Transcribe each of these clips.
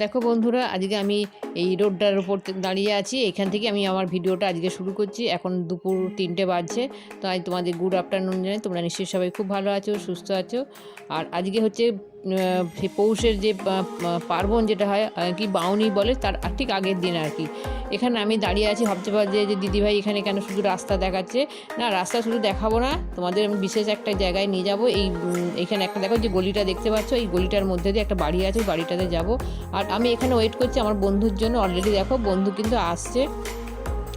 দেখো বন্ধুরা, আজকে আমি এই রোডটার উপর দাঁড়িয়ে আছি। এখান থেকে আমি আমার ভিডিওটা আজকে শুরু করছি। এখন দুপুর তিনটে বাজছে তো আজ তোমাদের গুড আফটারনুন জানাই। তোমরা নিশ্চয়ই সবাই খুব ভালো আছো, সুস্থ আছো। আর আজকে হচ্ছে পৌষের যে পার্বণ যেটা হয় কি বাউনি বলে, তার ঠিক আগের দিন আর কি। এখানে আমি দাঁড়িয়ে আছি, ভাবতে পারছি যে দিদিভাই এখানে কেন শুধু রাস্তা দেখাচ্ছে। না, রাস্তা শুধু দেখাবো না, তোমাদের আমি বিশেষ একটা জায়গায় নিয়ে যাব। এই এখানে একটা দেখো যে গলিটা দেখতে পাচ্ছ, এই গলিটার মধ্যে দিয়ে একটা বাড়ি আছে বাড়িটাতে যাব। আর আমি এখানে ওয়েট করছি আমার বন্ধুর জন্য অলরেডি দেখো, বন্ধু কিন্তু আসছে।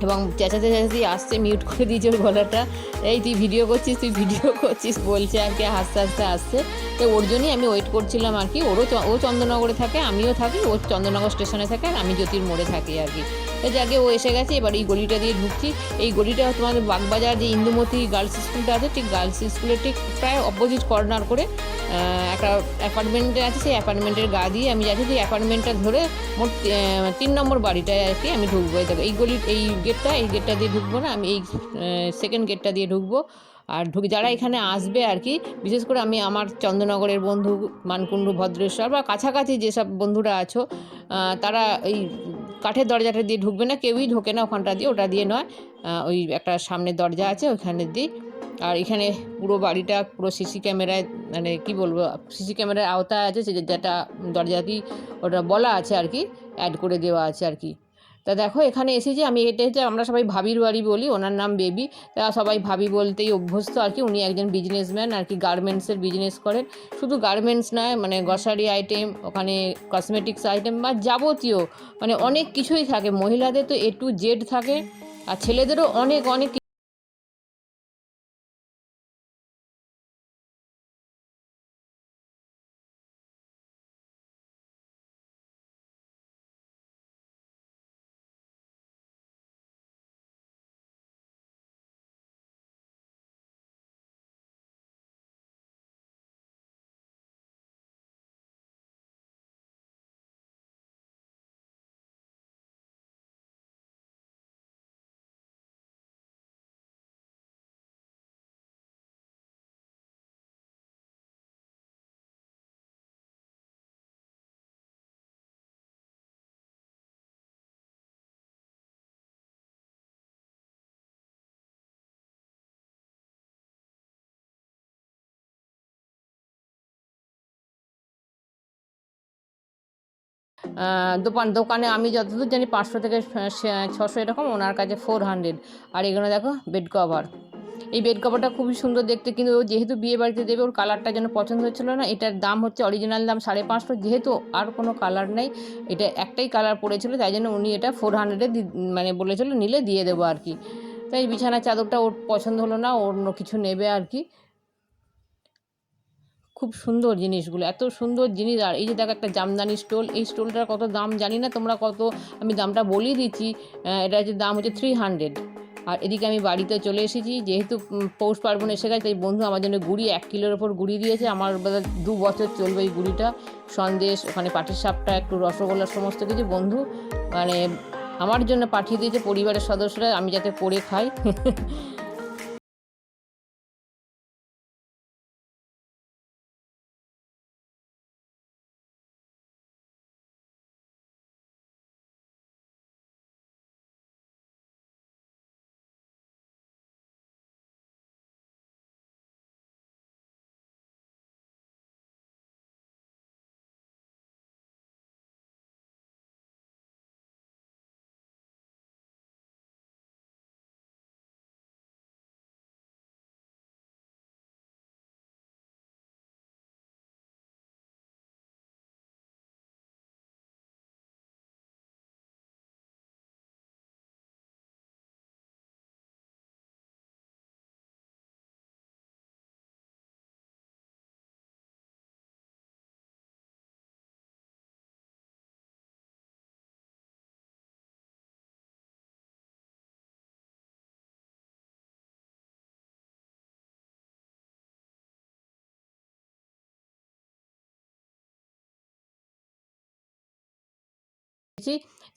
এবং চেঁচাতে চেঁচাতেই আসছে মিউট করে দিয়েছে ওর গলাটা। এই, তুই ভিডিও করছিস, তুই ভিডিও করছিস বলছে আর কি, হাসতে হাসতে আসছে। তো ওর জন্যই আমি ওয়েট করছিলাম আর কি। ওরও ও চন্দননগরে থাকে, আমিও থাকি, ও চন্দননগর স্টেশনে থাকে আর আমি জ্যোতির মোড়ে থাকি আর কি। তো যাকে ও এসে গেছে, এবার এই গলিটা দিয়ে ঢুকছি। এই গলিটা তোমাদের বাগবাজার যে ইন্দুমতি গার্লস স্কুলটা আছে, ঠিক গার্লস স্কুলের ঠিক প্রায় অপোজিট কর্নার করে একটা অ্যাপার্টমেন্টে আছে, সেই অ্যাপার্টমেন্টের গা দিয়ে আমি যাচ্ছি, সেই অ্যাপার্টমেন্টটা ধরে মোট তিন নম্বর বাড়িটায় আর কি আমি ঢুকবো। এই দেখো, এই গলির এই গেটটা এই গেটটা দিয়ে ঢুকবো না, আমি এই সেকেন্ড গেটটা দিয়ে ঢুকবো। আর ঢুকে, যারা এখানে আসবে আর কি, বিশেষ করে আমি আমার চন্দ্রনগরের বন্ধু মানকুণ্ডু, ভদ্রেশ্বর বা কাছাকাছি যেসব বন্ধুরা আছো তারা এই কাঠের দরজাটা দিয়ে ঢুকবে না, কেউই ঢোকে না ওখানটা দিয়ে, ওটা দিয়ে নয়। ওই একটা সামনে দরজা আছে, ওইখানে দিয়ে আর এখানে পুরো বাড়িটা পুরো সিসি ক্যামেরায় মানে কি বলব, সিসি ক্যামেরার আওতায় আছে, সে যেটা দরজাতেই ওটা বলা আছে আর কি অ্যাড করে দেওয়া আছে আর কি। তা দেখো, এখানে এসেছি আমি এটা হচ্ছে আমরা সবাই ভাবির বাড়ি বলি, ওনার নাম বেবি, তা সবাই ভাবি বলতেই অভ্যস্ত আর কি, উনি একজন বিজনেসম্যান আর কি গার্মেন্টসের বিজনেস করেন। শুধু গার্মেন্টস নয় মানে গ্রসারি আইটেম ওখানে কসমেটিক্স আইটেম বা যাবতীয় মানে অনেক কিছুই থাকে। মহিলাদের তো এ টু জেড থাকে, আর ছেলেদেরও অনেক অনেক দোকান, দোকানে আমি যতদূর জানি পাঁচশো থেকে ছশো এরকম ওনার কাছে ফোর হান্ড্রেড আর এখানে দেখো বেড কভার এই বেড কভারটা খুবই সুন্দর দেখতে, কিন্তু ও যেহেতু বিয়ে বাড়িতে দেবে, ওর কালারটা যেন পছন্দ হচ্ছিল না, এটার দাম হচ্ছে অরিজিনাল দাম সাড়ে পাঁচশো, যেহেতু আর কোনো কালার নেই, এটা একটাই কালার পড়েছিল, তাই জন্য উনি এটা ফোর হান্ড্রেডে মানে বলেছিল, নিলে দিয়ে দেবো আর কি। তাই বিছানার চাদরটা ওর পছন্দ হলো না অন্য কিছু নেবে আর কি। খুব সুন্দর জিনিসগুলো, এত সুন্দর জিনিস। আর এই যে দেখো একটা জামদানি স্টোল, এই স্টোলটার কত দাম জানি না, তোমরা কত, আমি দামটা বলেই দিচ্ছি। এটা হচ্ছে দাম হচ্ছে থ্রি হান্ড্রেড আর এদিকে আমি বাড়িতে চলে এসেছি, যেহেতু পৌষ পার্বণ এসে গেছে, তাই বন্ধু আমার জন্য গুড়ি এক কিলোর ওপর গুড়ি দিয়েছে। আমার দু বছর চলবে এই গুড়িটা। সন্দেশ, ওখানে পাটির সাপটা, একটু রসগোল্লা, সমস্ত কিছু, বন্ধু। মানে আমার জন্য পাঠিয়ে দিয়েছে পরিবারের সদস্যরা, আমি যাতে করে খাই।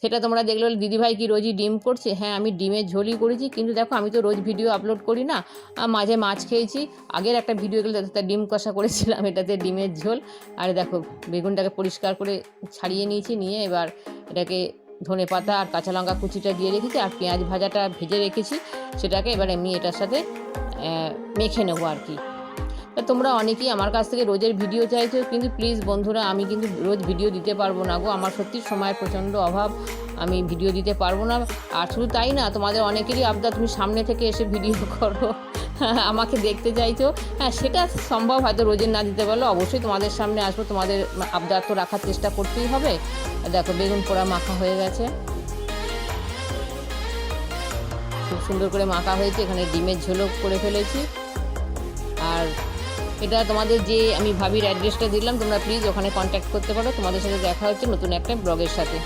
সেটা তোমরা দেখলে দিদিভাই কি রোজই ডিম করছে? হ্যাঁ আমি ডিমের ঝোলই করেছি, কিন্তু দেখো আমি তো রোজ ভিডিও আপলোড করি না। মাঝে মাছ খেয়েছি। আগের একটা ভিডিও গেলে তাতে ডিম কষা করেছিলাম, এটাতে ডিমের ঝোল। আর দেখো, বেগুনটাকে পরিষ্কার করে ছাড়িয়ে নিয়েছি, নিয়ে এবার এটাকে ধনে পাতা আর কাঁচা লঙ্কা কুচিটা দিয়ে রেখেছি, আর পেঁয়াজ ভাজাটা ভেজে রেখেছি। সেটাকে এবার এমনি এটার সাথে মেখে নেব আর কি। তোমরা অনেকেই আমার কাছ থেকে রোজের ভিডিও চাইছো, কিন্তু প্লিজ বন্ধুরা, আমি কিন্তু রোজ ভিডিও দিতে পারব না গো। আমার সত্যি সময়ের প্রচণ্ড অভাব, আমি ভিডিও দিতে পারব না। আর শুধু তাই না, তোমাদের অনেকেরই আবদার তুমি সামনে থেকে এসে ভিডিও করো, আমাকে দেখতে চাইছো। হ্যাঁ সেটা সম্ভব হয়তো রোজের না দিতে পারলে অবশ্যই তোমাদের সামনে আসব। তোমাদের আবদার তো রাখার চেষ্টা করতেই হবে। দেখো, বেগুন পোড়া মাখা হয়ে গেছে। খুব সুন্দর করে মাখা হয়েছে, এখানে ডিমের ঝোলও করে ফেলেছি। আর এটা তোমাদের যে আমি ভাবির অ্যাড্রেসটা দিলাম, তোমরা প্লিজ ওখানে কন্ট্যাক্ট করতে পারো। তোমাদের সাথে দেখা হচ্ছে নতুন একটা ব্লগের সাথে।